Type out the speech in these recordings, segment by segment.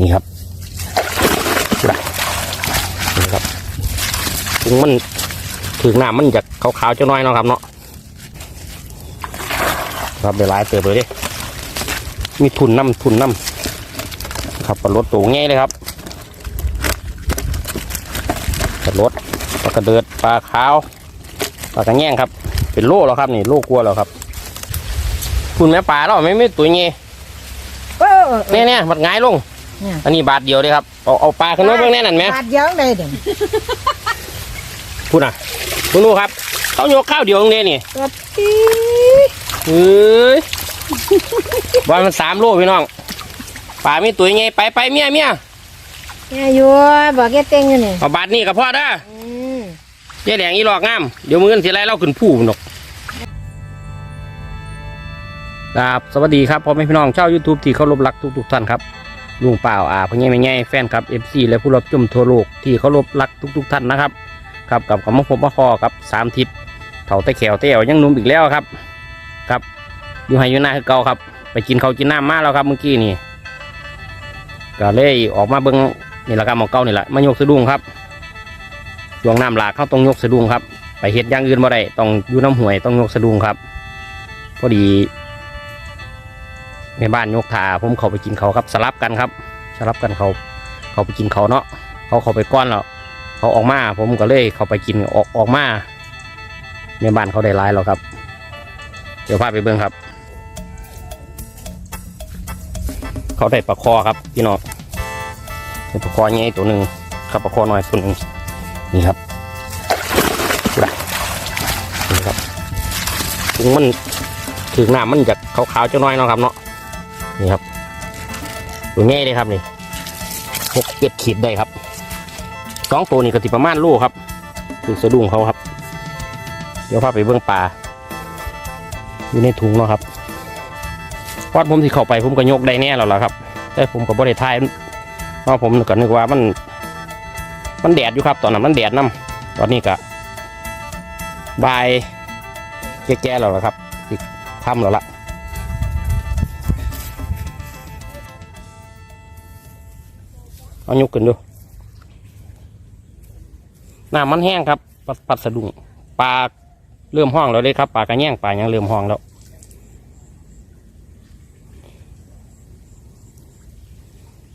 นี่ครับดูนะนี่ครับถึงมันถึงน้ำมันจะขาวๆเจ้าน้อยเนาะครับเนาะครับเดี๋ยวหลายเติบเลยเดิมีทุนน้ำทุนน้ำครับปลารถตัวง่ายเลยครับปลารถปลากระเดิดปลาขาวปลากระแง่งครับ เป็นโล่แล้วครับนี่โล่กลัวแล้วครับคุณแม่ปลาเราไม่ไม่ตัวงี้เออเออเนี่ยเนี่ยมันง่ายลง เนี่ยอันนี้บาทเดียวเลยครับเอาเอาปลาขึ้นมาเบื้องแน่นั่นไหมบาดเดียวเลยเดี๋ยวพูดน่ะคุณดูครับเขาโยกข้าวเดียวตรงนี้นี่ตัวปี๊เฮ้ยบอลมันสามโลพี่น้องปลามีตัวยังไงไปไปเมียเมียเนี่ยอยู่บอกแกเต็งอยู่นี่เอาบาทนี่กับพ่อเด้ออืมเจ๊แดงอีหลอกงามเดี๋ยวมือกันสิไรเล่าขึ้นผู้นกครับสวัสดีครับพ่อแม่พี่น้องชาวยูทูบที่เคารพรักทุกๆท่านครับ ลุงเปล่าอาพ่อใหญ่แม่ใหญ่แฟนครับเอฟซีและผู้รับชมทั่วโลกที่เคารพรักทุก ๆ ท่านนะครับครับกับกับมาพบมาคอครับสามทิศเถาแต่แขวเต้วยังนุ่มอีกแล้วครับ ครับอยู่ไฮอยู่หน้าคือเก่าครับ ไปกินเขากินน้ำมาแล้วครับเมื่อกี้นี่ก็เลยออกมาเบิ้งนี่ละครับหมองเก่านี่แหละมายกสะดุ้งครับช่วงน้ำหลากเข้าต้องยกสะดุ้งครับ ไปเฮ็ดย่างอื่นบ่ได้ต้องอยู่น้ำห่วยต้องยกสะดุ้งครับ พอดี ในบ้านยกถาผมเขาไปกินเขาครับสลับกันครับ สลับกันเขาเขาไปกินเขาเนาะเขาเขาไปก้อนแล้วเขาออกมาผมก็เลยเขาไปกินออกออกมาในบ้านเขาได้ร้ายแล้วครับ เดี๋ยวพาไปเบิ้งครับ เขาได้ปลาคอครับพี่น้องเป็นปลาคอใหญ่ตัวหนึ่งครับปลาคอน้อยตัวหนึ่งนี่ครับนะนี่ครับถึงมันถึงหน้ำมันจะขาวๆเจ้าน้อยเนาะครับเนาะ นี่ครับตัวง่ายเลยครับนี่หกเจ็ดขีดได้ครับสองตัวนี่ก็ติประมาณโลครับคือสะดุ้งเขาครับ เดี๋ยวพาไปเบื้องปลาอยู่ในถุงเนาะครับวัดผมที่เข้าไปผมก็ยกได้แน่แล้วล่ะครับ แต่ผมก็บ่ได้ทายเพราะผมก็นึกว่ามัน มันแดดอยู่ครับ ตอนนั้นมันแดดน้ำตอนนี้ก็บายแก่ๆแล้วล่ะครับอีกค่ำแล้วล่ะ เอายกขึ้นดูน้ำมันแห้งครับปัดปัดสะดุ้งปลาเริ่มห้องแล้วเลยครับปลากระแยงปลายังเริ่มห้องแล้ว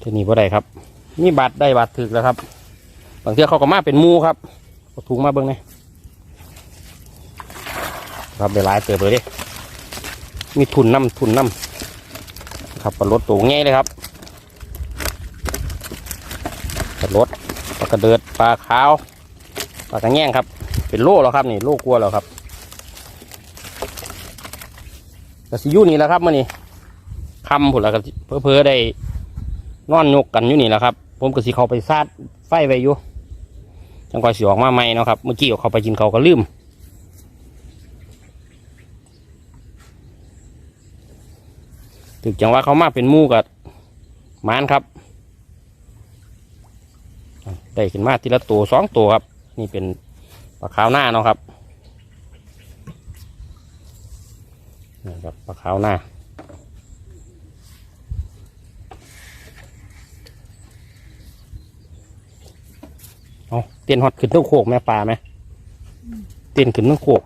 ทีนี้บ่ได้ครับนี่บาดได้บาดถึกแล้วครับบางเทีเขาก็มาเป็นมูครับเอาถุงมาเบิ้งเลยครับได้หลายเติบเลยดิมีทุนน้ำทุนน้ำครับปลารถตัวง่ายเลยครับ ปลารถปลากระเดิดปลาขาวปลากระแง่งครับ เป็นโล่แล้วครับนี่โล่กลัวแล้วครับกระสิยูนี่แหละครับมื่อนี้คำผุดแล้วก็เพอเพอได้นอนยกกันอยู่นี่แหละครับ ผมก็สิเขาไปซาดไฟไว้อยู่จังกว่าสิออกมาใหม่เนาะครับ เมื่อกี้เขาไปกินเขาก็ลืมถึกจังว่าเขามาเป็นมู่กับมานครับ ได้ขึ้นมาทีละตัวสองตัวครับ นี่เป็นปลาขาวหน้าเนาะครับนี่ครับปลาขาวหน้าเอาเตียนฮอดขึ้นเท่าโคกแม่ปลาไหมเตียนขึ้นเท่าโคก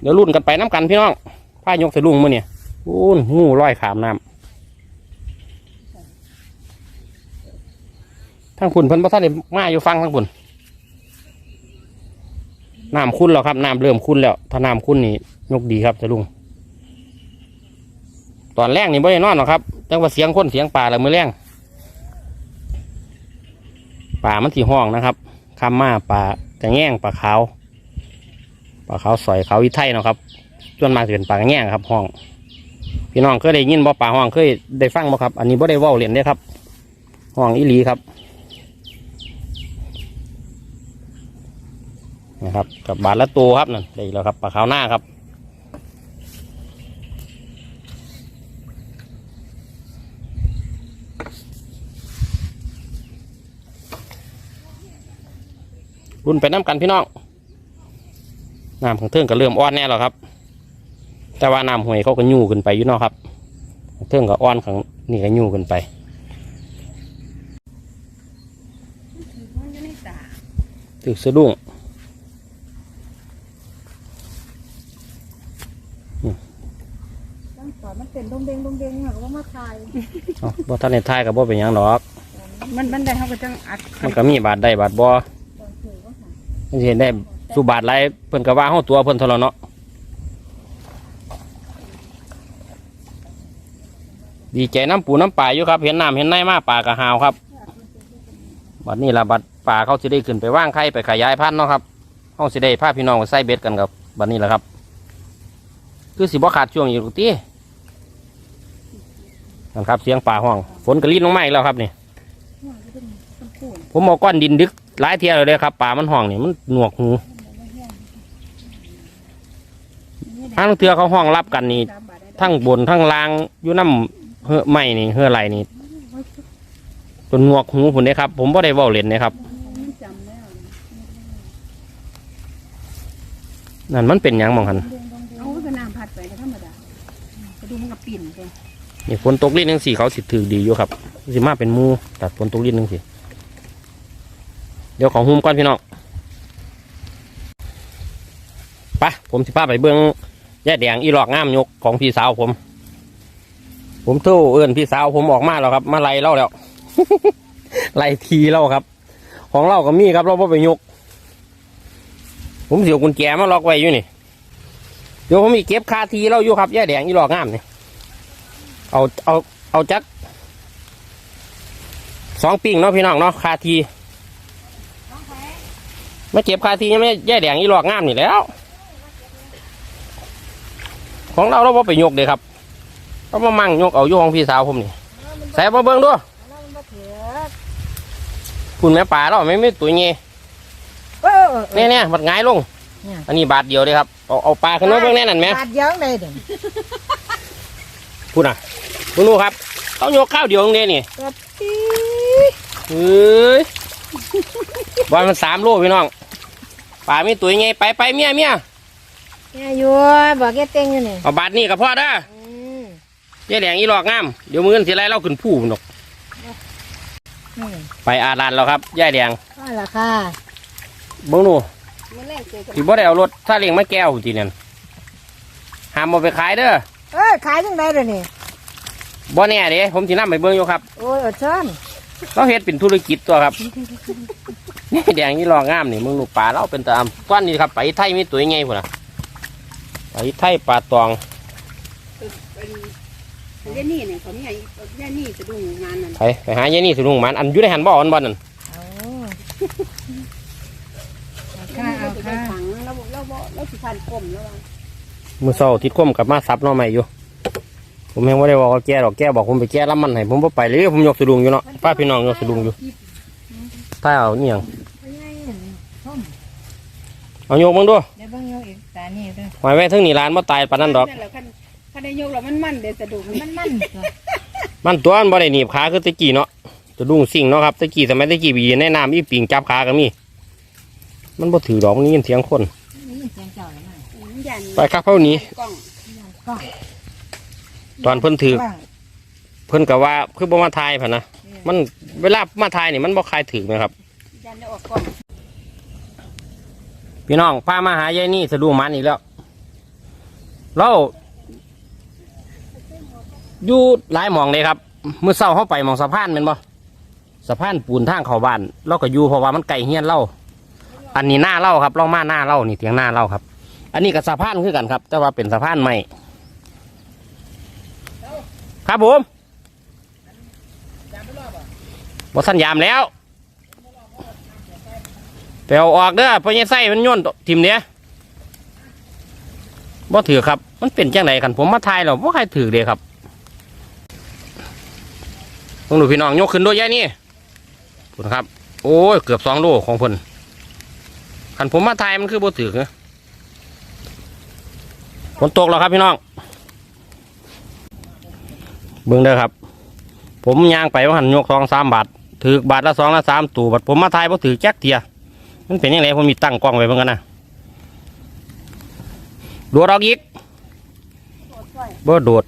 เดี๋ยวรุ่นกันไปน้ำกันพี่น้องผ้ายกใส่ลุงมือเนี่ยอู้นงูร้อยขามน้ำ ทั้งพุ่นเพิ่นบ่ทันมาอยู่ฟังทั้งพุ่นน้ำคุ้นแล้วครับน้ำเริ่มคุ้นแล้วถ้าน้ำคุ้นนี่ยกดีครับจะลุงตอนแรกนี่บ่ได้นอนหรอกครับจังว่าเสียงคนเสียงป่าแล้วมือแรงป่ามันสีห้องนะครับคำมาป่ากระแง่งป่าขาวป่าขาวสอยขาววิไทยนะครับส่วนมากจะเป็นป่ากระแง่งครับห้องพี่น้องเคยได้ยินบ่ป่าห้องเคยได้ฟังบ่ครับ อันนี้บ่ได้ว้าเรียนเด้ครับ ห้องอีหลีครับ นะครับกับบาทละตัวครับนั่นได้อีกแล้วครับปลาขาวหน้าครับรุ่นไปน้ำกันพี่น้องน้ำของเทิงก็เริ่มอ่อนแน่แล้วครับ แต่ว่าน้ำห่วยเขาก็ยู่ขึ้นไปอยู่นาะครับเทิงก็อ่อนของนี่ก็ยู่กันไปตึกสะดุ้ง ตั้งแต่มันเป็นดงเดงดงเดงเหรอว่ามาขายเอาบ่ทันในท้ายกับบ่เป็นหยังดอก มันมันได้เขาก็จังอัดมันก็มีบาทได้บาทบ่มันสิเห็นได้สุบาทไรเพิ่นก็ว่าเฮาตัวเพิ่นเท่านั้นเนาะดีใจน้ำปูน้ำปลาอยู่ครับ เห็นน้ำเห็นในมาปลากระหาวครับ บัดนี้ละบัดปลาเขาสิได้ขึ้นไปว่างไข่ไปขยายพันธุ์เนาะครับเฮาสิได้พาพี่น้องไปใส่เบ็ดกันครับบัดนี้ละครับ คือสิบ่ขาดช่วงอยู่ทุกที นั่นครับเสียงป่าห้อง ฝนก็ลิ้นลงมาอีกแล้วครับนี่ผมเอาก้อนดินดึกหลายเที่ยเลยเด้อครับป่ามันห้องนี่มันหนวกหูทางเทือเขาห้องรับกันนี่ทั้งบนทั้งล่างอยู่น้ำเฮือไม้นี่เฮือไหลนี่จนหนวกหูผมเนี่ยครับ ผมไ่ได้เว้าเล่นนะครับนั่นมันเป็นหยังมองหันเอาก็น้ำผัดไปก็ธรรมดาไปดูมันกับปิ่นไป นี่ฝนตกลิ้นนึงสี่เขาสิถือดีอยู่ครับสิมาเป็นมูตัดฝนตกลิ้นนึงสิเดี๋ยวของหุ้มก่อนพี่น้องไปผมสิพาไปเบิ้องแย่แดงอีหลอกงามยกของพี่สาวผม ผมโทรเอื้อนพี่สาวผมออกมาแล้วครับ มาไล่เล่าแล้วไล่ทีเล่าครับ ของเราก็มีครับเราไ่ไปยก ผมเสียวกุญแจมาล็อกไว้อยู่นี่เดี๋ยวผมมีเก็บคาทีเราอยู่ครับแย่แดงอีหลอกงามเนี่ เอาเอาเอาจักสองปิ้งเนาะพี่น้องเนาะคาทีไม่เจ็บคาทียังไม่แย่แดงอีหลอกงามนี่แหล้ว ของเราเราบ่ไปยกเลยครับเรามามั่งยกเอาอยู่ของพี่สาวผมนี่ใส่มาเบิ้งด้วยแล้วมันมาเถือคุณแม่ป่าเราไม่ไม่ตัวเงี้ยเออเนี่ยเนี่ยมันหงายลงเนี่ยอันนี้บาทเดียวเลยครับ เอาเอาปลาขึ้นมาเบิ้งแน่นั่นไหมบาดเยังได้เด่น พูดน่ะมึงดูครับเขายกข้าวเดียวตรงนี้นี่ตัดปีเฮ้ยบอลมันสามโลพี่น้องป่ามีตัวยังไงไปไปเมียเมียเนี่ยอยู่บอกแกเต็งอยู่นี่เอาบาทนี่กับพ่อเด้ออืมเจ๊แดงอีหลอกงามเดี๋ยวมืออนสิไรเล่าขึ้นผู้พุ่นดอกนี่ไปอาลานแล้วครับย่ายแดงว่าราคาเบิ้งดูมันแรงเกินที่บ่ได้เอารถซาเล้งมาแก้วทีนั่นห้ามเอาไปขายเด้อ เอ้ยขายจังไดเลยนี่บ่แน่เด้ผมสินำไปเบิ่งอยู่ครับโอ้ยอดช้อนเราเฮ็ดเป็นธุรกิจตัวครับ นี่แดงอีหลอกงามนี่มึงลูกปลาเราเป็นตามก้อนนี้ครับไปไทยมีตัวยังไงพุ่นน่ะไปไทยปลาตองเรนนี่เนี่ยเขามีไอ้เรนนี่สะดุ้งงานนั่นไปไปหายายนี่สิลุงหมันอันอยู่ในหันบ่อันบ่นั่นเอาเรนนี่ก็ไปขังแล้วแล้วบ่แล้วสิพันกลมแล้วว่า มือเศร้าทิดคมกลับมาซับหน้องใหม่อยู่ ผมยังไม่ได้บอกว่าแก้ดอกแก้บอกผมไปแก้ลำมันให้ผมบ่ไปเลยผมยกสะดุงอยู่เนาะป้าพี่น้องยกสะดุงอยู่ถ้าเอาเนี่ยงไปไงส้มเอาโยกมึงดูเดี๋ยวเบิ่งโยอีกตานี่เด้อหมายไว้ถึงนี่ร้านบ่ตายปานนั้นดอกนั่นแหละคันคันได้ยกแล้วมันมันเด้สะดุ้งมันมันตัวมันตัวมันบ่ได้หนีบขาคือตะกี้เนาะสะดุ้งสิ่งเนาะครับตะกี้สมัยตะกี้บีในน้ำอีปิงจับขาก็มีมันบ่ถือดอกมันยินเสียงคนนี่เสียงเจ้าแล้วมัน ยันไปครับเท่านี้ กล้องก็ตอนเพิ่นถือบ้างเพิ่นก็ว่าคือบ่มาทายผ่นนะมันเวลามาทายนี่มันบ่คลายถือนะครับ ยันได้ออกกล้องพี่น้องพามาหายายนี่สะดุ้งมันอีกแล้วเราอยู่หลายหมองเลยครับเมื่อเช้าเข้าไปหมองสะพานเป็นบ่สะพานปูนทางเข้าบ้านเราก็อยู่เพราะว่ามันไกลเฮียนเราอันนี้หน้าเล่าครับเรามาหน้าเล่านี่เถียงหน้าเล่าครับ อันนี้ก็สะพานคือกันครับ แต่ว่าเป็นสะพานใหม่ ครับผมบสัญยามแล้วไปเอาออกเด้อพราะยังไส้มันย่นทิมเนี้ยบ่ถือครับ มันเป็นจังไดกันผมมาทายแล้วบ่ใครถือเลยครับต้องดูพี่น้องยกขึ้นด้วยยายนี่พุ่นครับ โอ้ย เกือบสองโลของเพิ่นขันผมมาทายมันคือบ่ถือเนอะ ฝนตกแล้วครับพี่น้อง เบิ่งเด้อครับ ผมย่างไปว่าหันยกสองสามบาทถือบาทละสองละสามตู่บัดผมมาทายบ่าถือแจ็คเทียมันเป็นยังไงผมมีตั้งกล้องไว้เบิ่งกันนะโดดออกอีกบ่โดด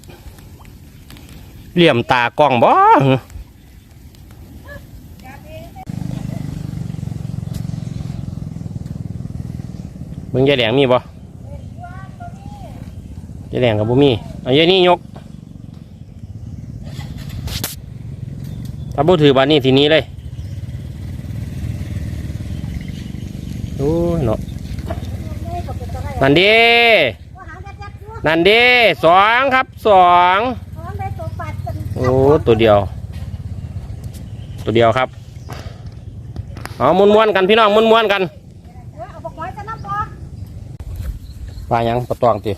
เหลี่ยมตากล้องบ่หึเบิ่งยายแดงมีบ่ แดงกับบ่มีเอายายนี่ยก ถ้าบ่ถือบานนี้ทีนี้เลยโอ้ยเนาะนั่นเดีนั่นเดีสองครับสองโอ้ตัวเดียว ตัวเดียวครับเอาม้วนๆกันพี่น้องม้วนๆกันปลายังปลาตองตี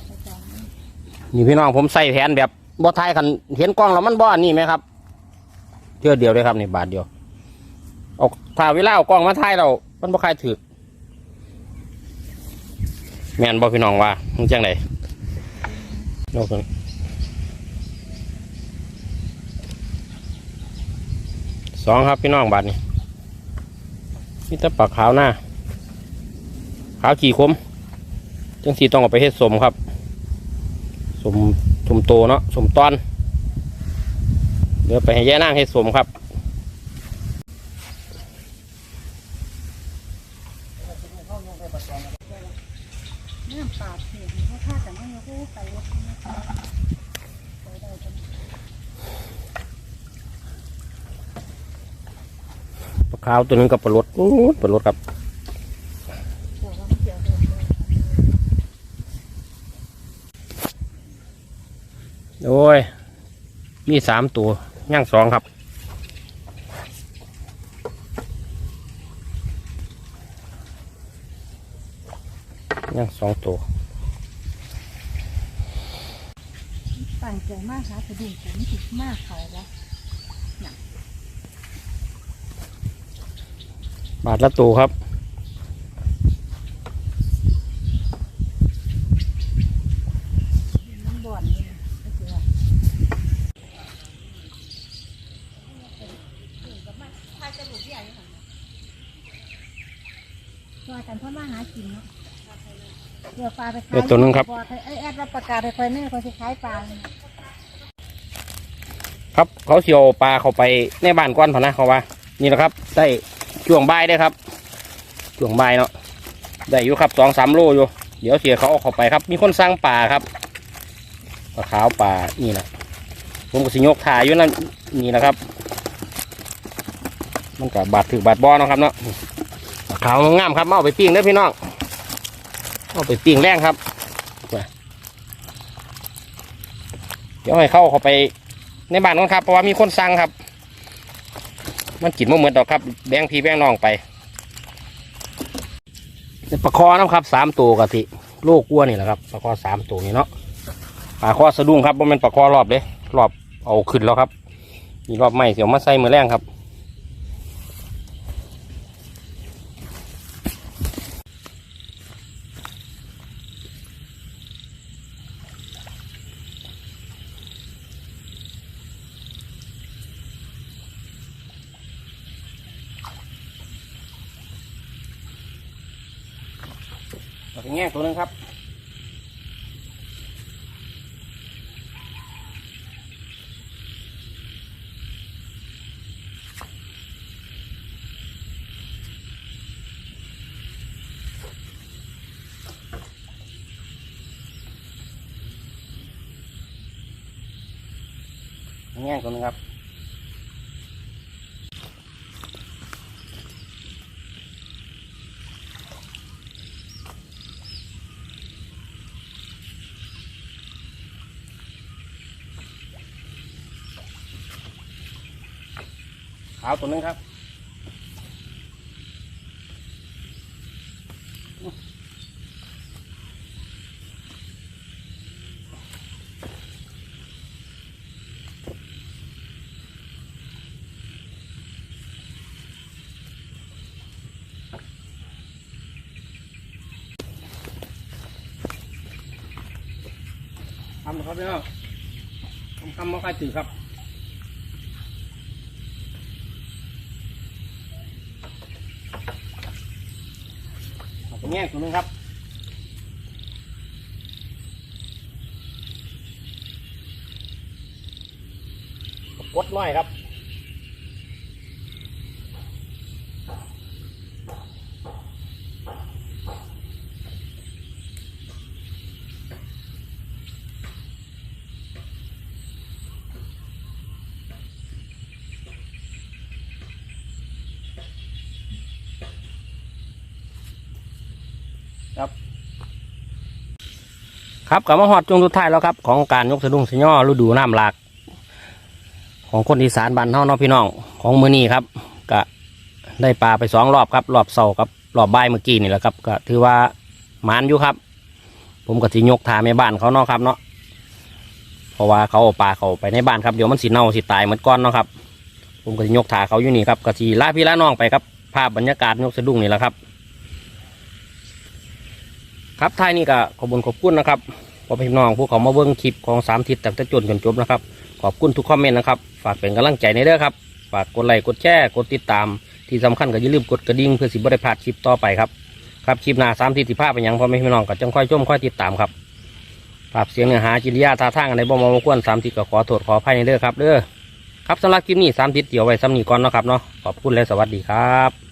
นี่พี่น้องผมใส่แผนแบบบ่ทายคันเห็นกล้องแล้วมันบ่อันนี่ไหมครับเทื่อเดียวเลยครับนี่บาทเดียวเอาถ้าเวลาเอากล้องมาถ่ายเรามันบ่คายถือแมนบ่พี่น้องว่ามึงจังไดโลกนี้สองครับพี่น้องบัตรนี่นี่ตะปักขาวหน้าขาวขี่คมจังสีต้องเอาไปเฮ็ดสมครับ สมสมโตเนาะสมตอน เดี๋ยวไปให้ย่านางเฮ็ดสมครับขาฆ่ากันไม่ยกไปวัดปลาวตัวนึงกับปลาลดปลาลดครับ โอ้ย มีสามตัวย่างสองครับ ย่างสองตัวตั้งใจมากค่ะสะดุ้งผมติดมากเขาแล้วบาทละตัวครับ มันบ่อนเลยก็คือว่า ว่ากันเพราะมาหากินเนาะเดี๋ยวปลาไปขายเดี๋ยวตัวนึงครับ ไอ้แอดรับประกาศไปคอยแม่คอยสิขายปลาครับเขาเชียวปลาเข้าไปในบ้านก้อนพอนะเขาว่า นี่แหละครับ ได้ช่วงบ่ายได้ครับช่วงบ่ายเนาะได้อยู่ครับสองสามโลอยู่ เดี๋ยวเสียเขาเอาเข้าไปครับ มีคนสร้างป่าครับปลาขาวป่านี่แหละผมก็สิยกถ่ายอยู่นั่นนี่แหละครับ มันกับบาดถือบาดบอเนาะครับเนาะปลา ขาวงามครับเอาไปปิ้งเด้อพี่น้องเอาไปปิ้งแรงครับเดี๋ยวให้เข้าเข้าไปในบ้านก่อนครับเพราะว่ามีคนสั่งครับ มันกินมาเหมือนดอกครับแบงพีแบงน้องไปปลาคอนะครับสามตัวกะทิโลกวัวนี่แหละครับปลาคอสามตัวนี่เนาะปลาคอสะดุ้งครับมันเป็นปลาคอรอบเด้รอบเอาขึ้นแล้วครับมีรอบใหม่เสียวมาใส่มือแรงครับ งตัวนึงครับ แง่งตัวนึงครับาวตัวนึงครับทำครับพี่น้องทำมาใครตื่นครับ เอาไป แง่งตัวนึงครับนน้อยครับ ครับกลับมาฮอดช่วงสุดท้ายแล้วครับ ของการยกสะดุ้งสะย่อฤดูน้ำหลาก ของคนอีสานบ้านเฮาเนาะพี่น้องของมือนี้ครับก็ได้ปลาไปสองรอบครับ รอบเสาครับรอบบ่ายเมื่อกี้นี่แหละครับ ก็ถือว่าหมานอยู่ครับ ผมก็สิยกทาแม่บ้านเขาเนาะครับเนาะเพราะว่าเขาเอาปลาเขาไปในบ้านครับเดี๋ยวมันสิเน่าสิตายเหมือนก้อนเนาะครับ ผมก็สิยกทาเขาอยู่นี่ครับก็สิลาพี่ลาน้องไปครับภาพบรรยากาศยกสะดุ้งนี่แหละครับ ครับท้ายนี้ก็ขอบคุณขอบคุณนะครับพ่อพี่น้องผู้เขามาเบิ้งคลิปของสามทิศตั้งแต่จนจนจบนะครับ ขอบคุณทุกคอมเมนต์นะครับ ฝากเป็นกำลังใจในเด้อครับ ฝากกดไลค์กดแชร์กดติดตาม ที่สำคัญก็อย่าลืมกดกระดิ่งเพื่อสิบได้พลาดคลิปต่อไปครับครับคลิปหน้าสามทิศสิภาพเป็นหยังพ่อแม่พี่น้องก็จังค่อยชมค่อยติดตามครับภาพเสียงเนื้อหาจิริยาท่าทางอะไรบ่มามควรสามทิศก็ขอโทษขออภัยในเด้อครับเด้อครับสำหรับคลิปนี้สามทิศเดี๋ยวไว้ซ้ำนี้ก่อนเนาะครับเนาะขอบคุณและสวัสดีครับ